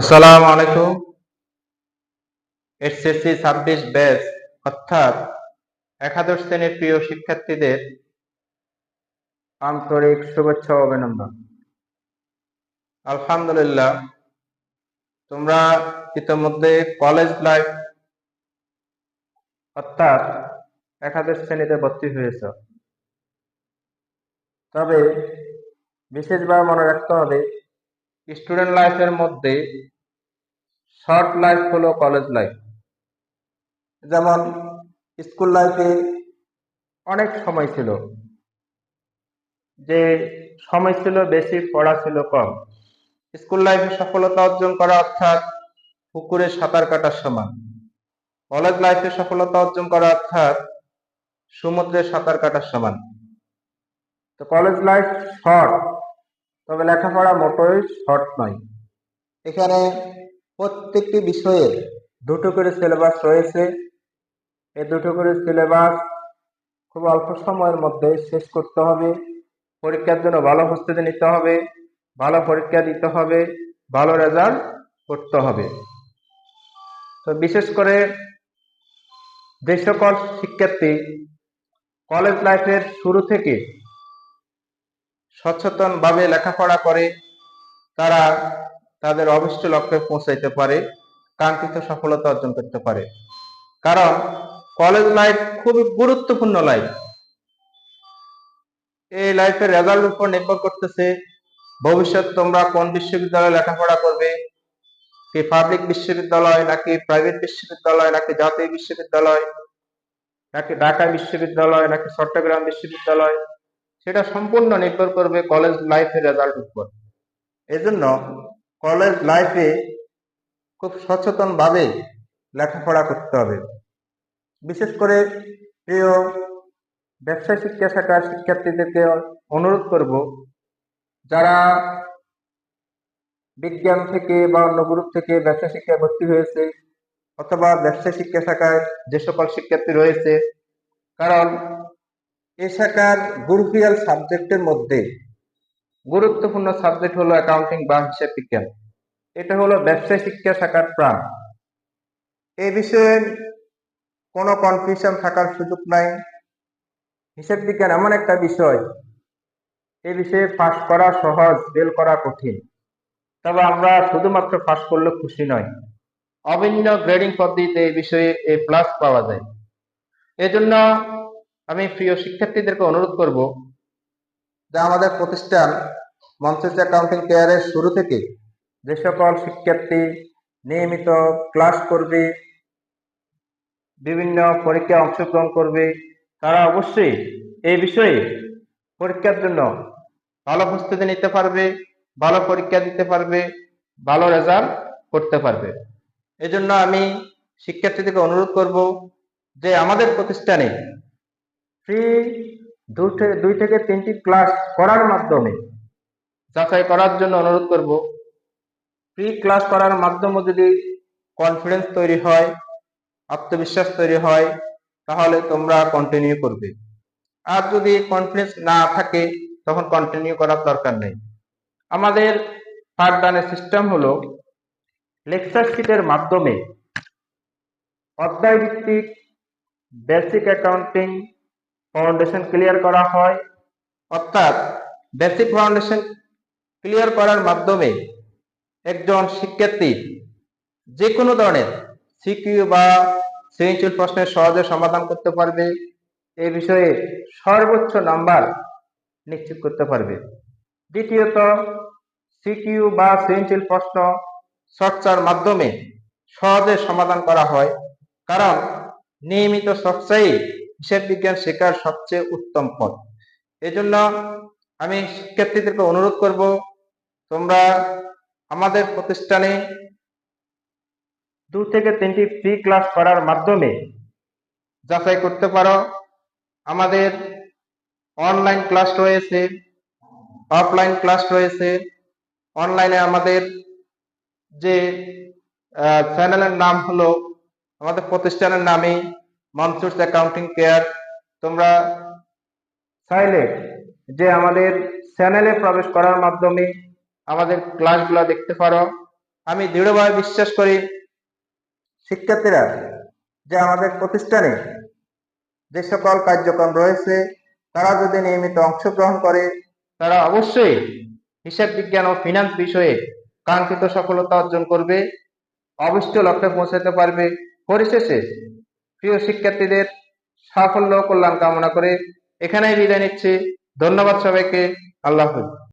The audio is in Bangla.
আসসালামু আলাইকুম। এসএসসি ছাব্বিশ ব্যাচ, অর্থাৎ একাদশ শ্রেণির প্রিয় শিক্ষার্থীদের আন্তরিক শুভেচ্ছা অভিনন্দন। আলহামদুলিল্লাহ, তোমরা ইতিমধ্যে কলেজ লাইফ, অর্থাৎ একাদশ শ্রেণীতে ভর্তি হয়েছ। তবে বিশেষভাবে মনে রাখতে হবে স্টুডেন্ট লাইফের মধ্যে শর্ট লাইফ হলো কলেজ লাইফ যেমন স্কুল লাইফে অনেক সময় ছিল, যে সময় ছিল বেশি, পড়া ছিল কম। স্কুল লাইফে সফলতা অর্জন করা অর্থাৎ পুকুরে সাঁতার কাটার সমান। কলেজ লাইফে সফলতা অর্জন করা অর্থাৎ সমুদ্রে সাঁতার কাটার সমান। তো কলেজ লাইফ শর্ট তবে লেখাপড়া মোটেই শর্ট নয়। এখানে প্রত্যেকটি বিষয়ের দুটো করে সিলেবাস রয়েছে। এই দুটো করে সিলেবাস খুব অল্প সময়ের মধ্যে শেষ করতে হবে। পরীক্ষার জন্য ভালো প্রস্তুতি নিতে হবে, ভালো পরীক্ষা দিতে হবে, ভালো রেজাল্ট করতে হবে। তো বিশেষ করে যে সকল শিক্ষার্থী কলেজ লাইফের শুরু থেকে সচেতনভাবে লেখাপড়া করে তারা তাদের অভিষ্ট লক্ষ্যে পৌঁছাইতে পারে, কাঙ্ক্ষিত সফলতা অর্জন করতে পারে। কারণ কলেজ লাইফ খুবই গুরুত্বপূর্ণ লাইফ এই লাইফের রেজাল্ট উপর নির্ভর করতেছে ভবিষ্যৎ তোমরা কোন বিশ্ববিদ্যালয়ে লেখাপড়া করবে? কি পাবলিক বিশ্ববিদ্যালয় নাকি প্রাইভেট বিশ্ববিদ্যালয় নাকি জাতীয় বিশ্ববিদ্যালয়? নাকি ঢাকা বিশ্ববিদ্যালয় নাকি চট্টগ্রাম বিশ্ববিদ্যালয়? সেটা সম্পূর্ণ নির্ভর করবে কলেজ লাইফের রেজাল্ট উপর। এজন্য কলেজ লাইফে খুব সচেতন ভাবে লেখাপড়া করতে হবে। বিশেষ করে প্রিয় ব্যবসা শিক্ষা শাখার শিক্ষার্থীদেরকে অনুরোধ করব, যারা বিজ্ঞান থেকে বা অন্য গ্রুপ থেকে ব্যবসা শিক্ষায় ভর্তি হয়েছে অথবা ব্যবসা শিক্ষা শাখায় যে সকল শিক্ষার্থী রয়েছে, কারণ এ শাখার গ্রুপিয়াল সাবজেক্টের মধ্যে গুরুত্বপূর্ণ সাবজেক্ট হলো অ্যাকাউন্টিং বা হিসাব বিজ্ঞান। এটা হলো ব্যবসায় শিক্ষা শাখার প্রাণ। এ বিষয়ে কোনো কনফিউশন থাকার সুযোগ নাই। হিসাব বিজ্ঞান এমন একটা বিষয়, এ বিষয়ে পাশ করা সহজ ফেল করা কঠিন। তবে আমরা শুধুমাত্র পাশ করলে খুশি নয় অভিন্ন গ্রেডিং পদ্ধতিতে এই বিষয়ে এ প্লাস পাওয়া যায়। এজন্য আমি প্রিয় শিক্ষার্থীদেরকে অনুরোধ করব যে আমাদের প্রতিষ্ঠান মঞ্চেস অ্যাকাউন্টিং কেয়ারের শুরু থেকে যে সকল শিক্ষার্থী নিয়মিত ক্লাস করবে, বিভিন্ন পরীক্ষায় অংশগ্রহণ করবে, তারা অবশ্যই এই বিষয়ে পরীক্ষার জন্য ভালো প্রস্তুতি নিতে পারবে, ভালো পরীক্ষা দিতে পারবে, ভালো রেজাল্ট করতে পারবে। এজন্য আমি শিক্ষার্থীদেরকে অনুরোধ করব যে আমাদের প্রতিষ্ঠানে ফ্রি দুই থেকে তিনটি ক্লাস করার মাধ্যমে যাচাই করার জন্য অনুরোধ করব। ফ্রি ক্লাস করার মাধ্যমে যদি কনফিডেন্স তৈরি হয়, আত্মবিশ্বাস তৈরি হয়, তাহলে তোমরা কন্টিনিউ করবে। আর যদি কনফিডেন্স না থাকে, তখন কন্টিনিউ করার দরকার নেই। আমাদের পাঠদানের সিস্টেম হলো লেকচার শিটের মাধ্যমে অধ্যায় ভিত্তিক বেসিক অ্যাকাউন্টিং ফাউন্ডেশন ক্লিয়ার করা হয়। অর্থাৎ বেসিক ফাউন্ডেশন ক্লিয়ার করার মাধ্যমে একজন শিক্ষার্থী যে কোনো ধরনের সিকিউ বা সৃজনশীল প্রশ্নের সহজে সমাধান করতে পারবে। এই বিষয়ে সর্বোচ্চ নাম্বার নিশ্চিত করতে পারবে। দ্বিতীয়ত সিকিউ বা সৃজনশীল প্রশ্ন চর্চার মাধ্যমে সহজে সমাধান করা হয়। কারণ নিয়মিত চর্চাই হিসাব বিজ্ঞান শেখার সবচেয়ে উত্তম পথ। এজন্য আমি শিক্ষার্থীদেরকে অনুরোধ করব, তোমরা আমাদের প্রতিষ্ঠানে দু থেকে তিনটি ফ্রি ক্লাস করার মাধ্যমে যাচাই করতে পারো। আমাদের অনলাইন ক্লাস রয়েছে, অফলাইন ক্লাস রয়েছে। অনলাইনে আমাদের যে চ্যানেলের নাম হলো, আমাদের প্রতিষ্ঠানের নামে মনসুর্স অ্যাকাউন্টিং কেয়ার তোমরা চাইলে যে আমাদের চ্যানেলে প্রবেশ করার মাধ্যমে আমাদের ক্লাসগুলো দেখতে পারো। আমি দৃঢ়ভাবে বিশ্বাস করি শিক্ষার্থীরা যে আমাদের প্রতিষ্ঠানে যে সকল কার্যক্রম রয়েছে, তারা যদি নিয়মিত অংশগ্রহণ করে, তারা অবশ্যই হিসাব বিজ্ঞান ও ফিনান্স বিষয়ে কাঙ্ক্ষিত সফলতা অর্জন করবে, অবশ্যই লক্ষ্যে পৌঁছাতে পারবে। পরিশেষে প্রিয় শিক্ষার্থীদের সাফল্য কল্যাণ কামনা করে এখানেই বিদায় নিচ্ছি। ধন্যবাদ সবাইকে। আল্লাহ হাফিজ।